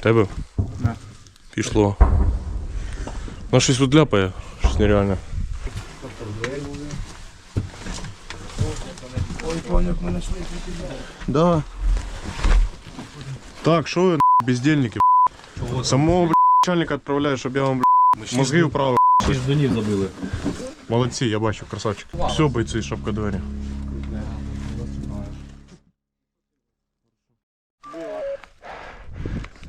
Тебе? Да. Пішло. Ну щось тут ляпає, щось нереальне. Да. Так, що ви на, бездельники? б***? Самого б***, начальника відправляю, щоб я вам б***, мозги вправив. Шість донів забили. Молодці, я бачу, красавчик. Все, бойці, шапка двері.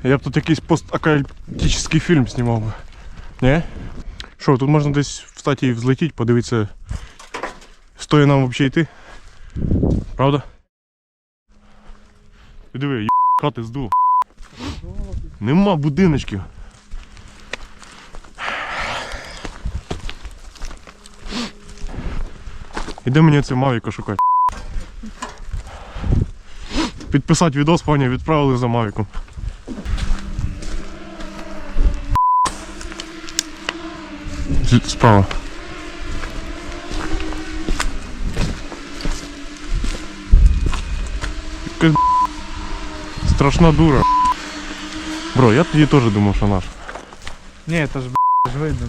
Я б тут якийсь постапокаліптичний фільм знімав би. Не? Що, тут можна десь встати і взлетіти, подивитися, стоїть нам взагалі йти. Правда? Ти диви, є хати здуло. Нема будиночків. Іде мені це Мавіка шукати. Підписати відос, пані, відправили за Мавіком. Справа. Якась б***ь, страшна дура. Бро, я тоді теж думав, що наш. Не, это ж, ж видно.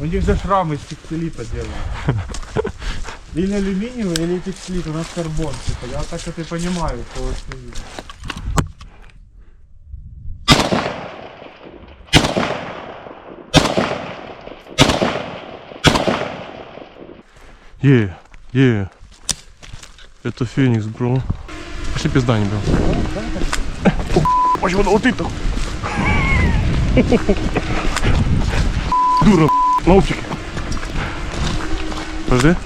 У них же шрамы из текстилита делают. Или алюминиевый, или текстилит, у нас карбон. Типа, я так это и понимаю, что вот не видно. Е, е. Это Феникс, бро. Пошли пизда не бро. Ой, вот, вот ты-то. Дура, оптике. Подожди.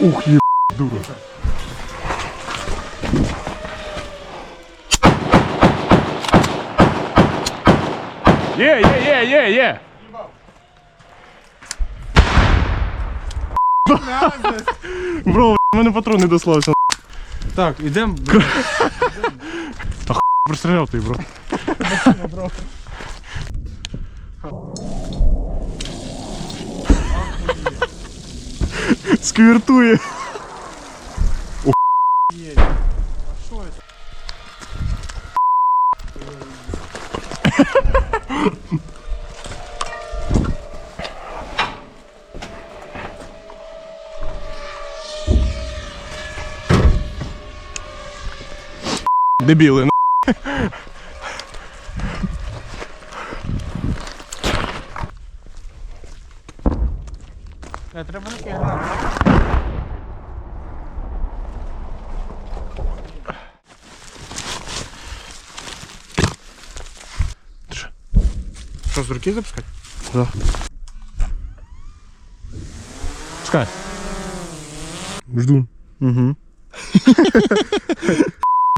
Ух, е, дура. Є, є, є, є, є. Бро, в мене патрон не дослався. Так, идем. Простріляв ти, бро. Сквіртує. Дебіли, ну. Не, треба руки Что, с руки запускать? Да. Пускай. Жду. Угу.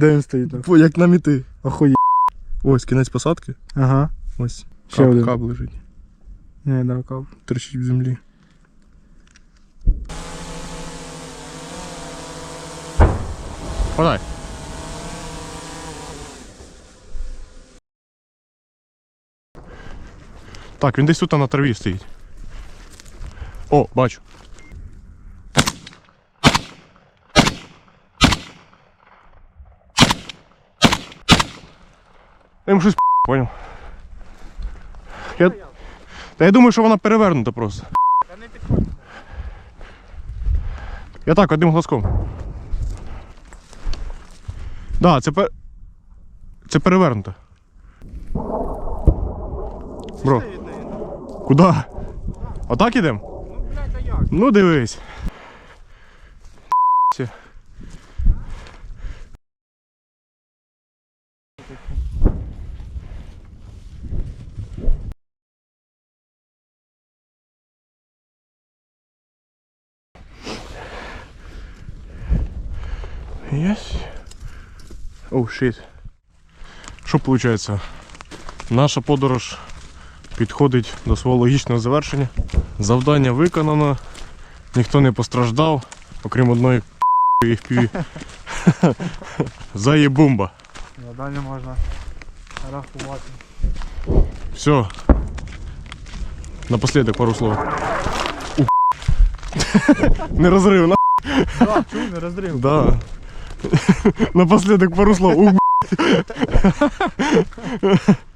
Де він стоїть? так? Як нам іти. Охує. Ось кінець посадки. Ага. Ось. Ще Каб, один. каб лежить. Не, да, кап. Торчить в землі. Подай. Так, він десь тут на траві стоїть. О, бачу. Йому щось поняв. Я... Та я думаю, що вона перевернута просто. Та не підходь. Я так, одним глазком. Да, це пер... Це перевернуто. Бро, куди? Отак ідем? Ну, блядь, а як? Ну дивись. Все. Єсть. Оу, щит. Що виходить? Наша подорож підходить до свого логічного завершення. Завдання виконано, ніхто не постраждав, окрім одної FPV. Заєбумба. Далі можна рахувати. Все. Напоследок пару слов. У. Не розрив, на. Да, чуй, не розрив. Да. Напоследок пару слов. Ух,